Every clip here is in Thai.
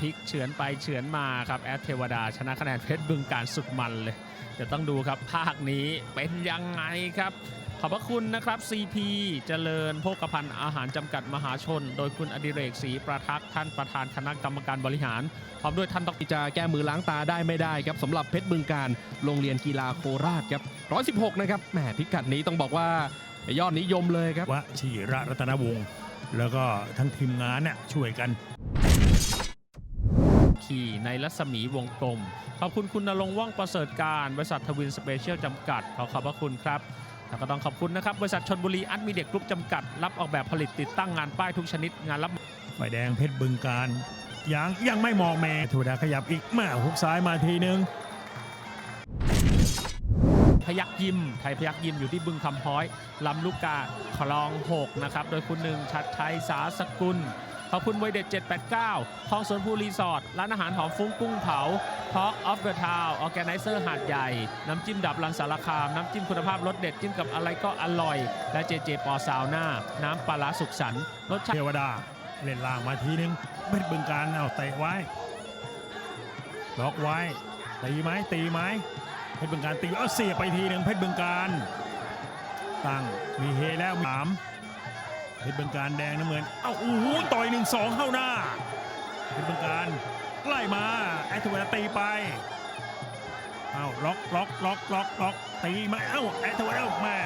พลิกเฉือนไปเฉือนมาครับแอดเทวดา ชนะคะแนนเพชรบึงการสุดมันเลยเดี๋ยวต้องดูครับภาคนี้เป็นยังไงครับ ขอบพระคุณนะครับ CP เจริญโภคภัณฑ์อาหารจำกัดมหาชน โดยคุณอดิเรกศรีประทักษ์ท่านประธานคณะกรรมการบริหารพร้อมด้วยท่านดรจะแก้มือล้างตาได้ไม่ได้ครับสำหรับเพชรบึงการโรงเรียนกีฬาโคราชครับ116 นะครับแหมพิกัดนี้ต้องบอกว่ายอดนิยมเลยครับวชิระรัตนวงศ์แล้วก็ทั้งทีมงานเนี่ยช่วยกัน ขี่ในรัศมีวงกลม ขอบคุณคุณนรงค์ว่องประเสริฐการบริษัททวินสเปเชียลจำกัด ขอขอบพระคุณครับ แล้วก็ต้องขอบคุณนะครับ บริษัทชนบุรีอันมีเด็กกรุ๊ปจำกัด รับออกแบบผลิตติดตั้งงานป้ายทุกชนิดงานรับ ฝ่ายแดงเพชรบึงการยังยังไม่มองแม่ธรรมดาขยับอีกมาหุกซ้ายมาทีนึง พยักยิม ไทยพยักยิมอยู่ที่บึงคำพ้อยลำลูกกาคลอง6นะครับ โดยคุณหนึ่งชัดชัยสาสกุล ขอบคุณไวเด็ด 789คลองสวนภูรีสอร์ทร้านอาหารหอมฟุ้งกุ้งเผา Talk of the Town Organizer หาดใหญ่ น้ำจิ้มดับรันสารคาม น้ำจิ้มคุณภาพรสเด็ด จิ้มกับอะไรก็อร่อย และเจเจปอซาวน่า น้ำปลาร้าสุขสันรสชาติเทวดา เล่นล่างมาทีนึงเพชรบึงการเอาเตะไว้ล็อกไว้ตีไหมตีไหมเพชรบึงการตีเอาเสียไปทีหนึ่งเพชรบึงการตั้งมีเฮแล้วสาม เพชรบึงการแดงน้ำเงิน เอ้าโอ้โหต่อยหนึ่งสองเข้าหน้าเพชรบึงการไล่มาแอตเวดาตีไปเอ้าล็อกล็อกล็อกล็อกล็อกตีมาเอ้าแอตเวดาแม่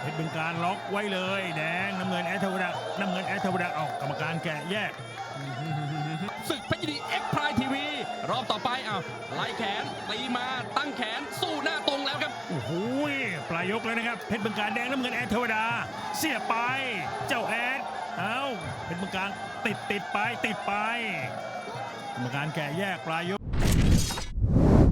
เพชรบึงการล็อกไว้เลย แดงน้ำเงินแอตเวดาน้ำเงินแอตเวดาออกกรรมการแกะแยกศึกเพชรยินดีเอ็กพายที รอบต่อไปอ้าวไล่แขนตีมาตั้งแขนสู้หน้าตรงแล้วครับ โอ้โหปลายยกแล้วนะครับ เพชรบึงการแดงน้ำเงินแอดเทวดา เสียบไป เจ้าแอดเอ้าเพชรบึงการติดติดไปติดไปกรรมการแกะแยกปลายยก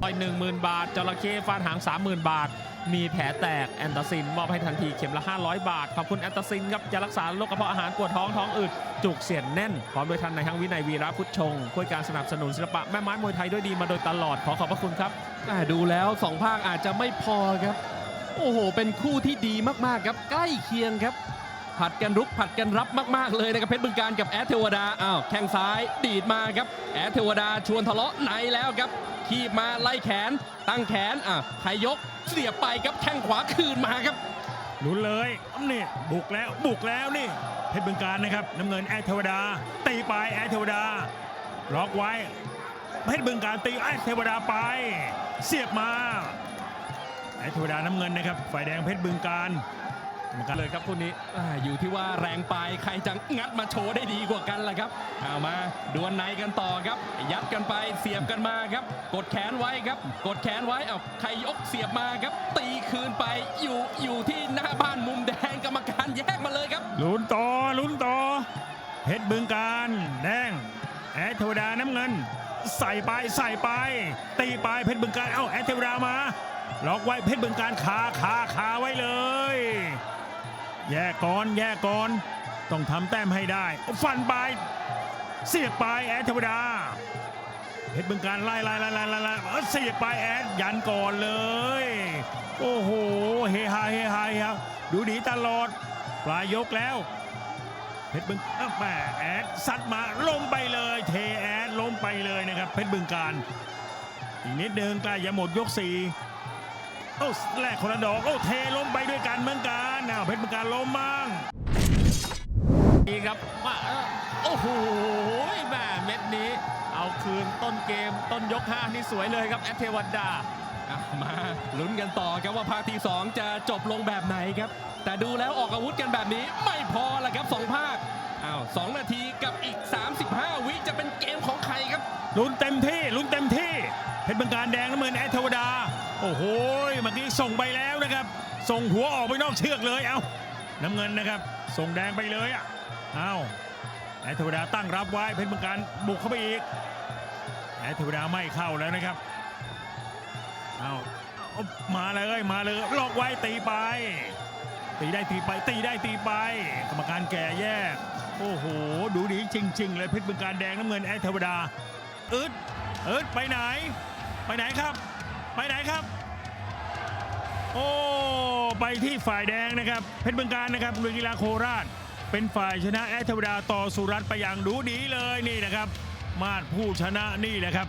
ต่อย10,000บาทจระเข้ฟาดหาง30,000บาท มีแผลแตกแอนตาซินมอบให้ทันทีเข็มละ 500 บาท ขอบคุณแอนตาซินครับจะรักษาโรคกระเพาะอาหารปวดท้องท้องอืดจุกเสียนแน่น พร้อมด้วยท่านในายทั้งวินัยวีระพุทธชงช่วยการสนับสนุนศิลปะแม่ไม้มวยไทยด้วยดีมาโดยตลอดขอขอบพระคุณครับอ่ดูแล้วสองภาคอาจจะไม่พอครับ โอ้โห เป็นคู่ที่ดีมากๆครับใกล้เคียงครับ ผัดกันรุกผัดกันรับมาก ๆ เลยนะครับเพชรบึงการกับแอดเทวดาอ้าวแข้งซ้ายดีดมาครับแอดเทวดาชวนทะเลาะในแล้วครับขีบมาไล่แขน ตั้งแขนอะใครยกเสียบไปครับแข้งขวาคืนมาครับลุ้นเลยนี่บุกแล้วบุกแล้วนี่เพชรบึงการนะครับน้ำเงินแอดเทวดา ตีไปแอดเทวดาล็อกไว้เพชรบึงการตีแอดเทวดาไป เสียบมาแอดเทวดาน้ำเงินนะครับฝ่ายแดงเพชรบึงการ กรรมการเลยครับคู่นี้อ่าอยู่ที่ว่าแรงปลายใครจะงัดมาโชว์ได้ดีกว่ากันล่ะครับเอามาดวลในกันต่อครับ ยัดกันไปเสียบกันมาครับ กดแขนไว้ครับ กดแขนไว้เอาใครยกเสียบมาครับ ตีคืนไปอยู่อยู่ที่หน้าบ้านมุมแดงกรรมการแยกมาเลยครับ ลุ้นต่อลุ้นต่อเพชรบึงการแดงแอดเทวดาน้ำเงิน ใส่ไปใส่ไป ตีไปเพชรบึงการเอ้าแอดเทวดามาล็อกไว้เพชรบึงการคาคาคาไว้เลย แยกก่อนแยกก่อน ต้องทำแต้มให้ได้ ฟันไป เสียบไปแอดเทวดาเพชรบึงการไล่ไล่ไล่ไล่ไล่เอ้าเสียบไปแอดยันก่อนเลย โอ้โหเฮฮาเฮฮาเฮฮาดูดีตลอด ปลายยกแล้วเพชรบึงเอ้าแม่แอดซัดมาล้มไปเลย เทแอดล้มไปเลยนะครับเพชรบึงการอีกนิดนึงใกล้จะหมดยกสี่ โอ้แลกคนละดอกโอ้เทล้มไปด้วยกันเหมือนกันอ้าวเพชรบึงการล้มมั่งนี่ครับมาเออโอ้โหแม่เม็ดนี้ เอาคืนต้นเกมต้นยก 5 นี่สวยเลยครับแอดเทวดาอะมาลุ้นกันต่อครับว่าภาคที่ 2 จะจบลงแบบไหนครับ แต่ดูแล้วออกอาวุธกันแบบนี้ไม่พอละครับสองภาคอ้าวสองนาทีกับอีก 35 วิจะเป็นเกมของใครครับลุ้นเต็มที่ลุ้นเต็มที่เพชรบึงการแดงน้ำเงินแอดเทวดา โอ้โหเมื่อกี้ส่งไปแล้วนะครับ ส่งหัวออกไปนอกเชือกเลยเอาน้ำเงินนะครับ ส่งแดงไปเลยอะเอาแอดเทวดาตั้งรับไว้เพชรบึงการบุกเข้าไปอีกแอดเทวดาไม่เข้าแล้วนะครับเอาเอามาเลยมาเลยล็อกไว้ตีไป ตีได้ตีไปตีได้ตีไป กรรมการแก่แยก โอ้โห ดูดีจริง ๆ เลยเพชรบึงการแดงน้ำเงินแอดเทวดาอึดอึดไปไหน ไปไหนครับ ไปไหนครับ โอ้ไปที่ฝ่ายแดงนะครับ เพชรบึงการนะครับโรงเรียกีฬาโคราช เป็นฝ่ายชนะแอดเทวดาต่อสุรัตน์ไปอย่างดูดีเลยนี่นะครับ มาดผู้ชนะนี่นะครับ